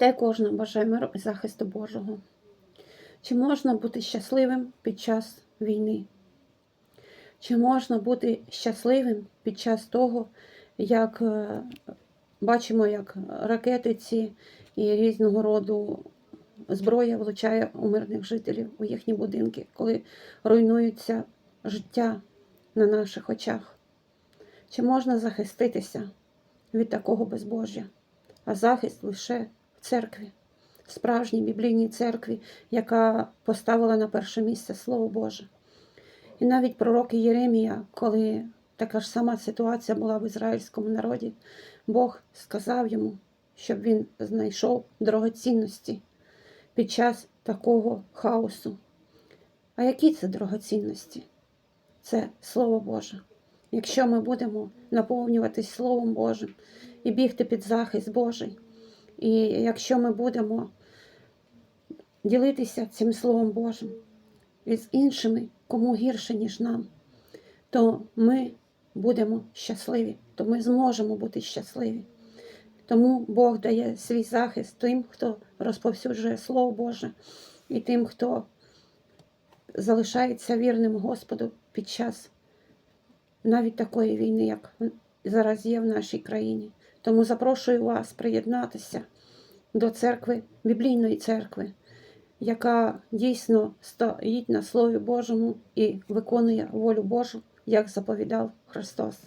Вітаю кожного бажаю миру і захисту Божого. Чи можна бути щасливим під час війни? Чи можна бути щасливим під час того, як е, бачимо, як ракети ці і різного роду зброя влучає у мирних жителів, у їхні будинки, коли руйнується життя на наших очах? Чи можна захиститися від такого безбожжя? А захист лише церкві, справжній біблійній церкві, яка поставила на перше місце Слово Боже. І навіть пророк Єремія, коли така ж сама ситуація була в ізраїльському народі, Бог сказав йому, щоб він знайшов дорогоцінності під час такого хаосу. А які це дорогоцінності? Це Слово Боже. Якщо ми будемо наповнюватись Словом Божим і бігти під захист Божий, і якщо ми будемо ділитися цим Словом Божим із іншими, кому гірше, ніж нам, то ми будемо щасливі, то ми зможемо бути щасливі. Тому Бог дає свій захист тим, хто розповсюджує Слово Боже, і тим, хто залишається вірним Господу під час навіть такої війни, як зараз є в нашій країні. Тому запрошую вас приєднатися до церкви, біблійної церкви, яка дійсно стоїть на Слові Божому і виконує волю Божу, як заповідав Христос.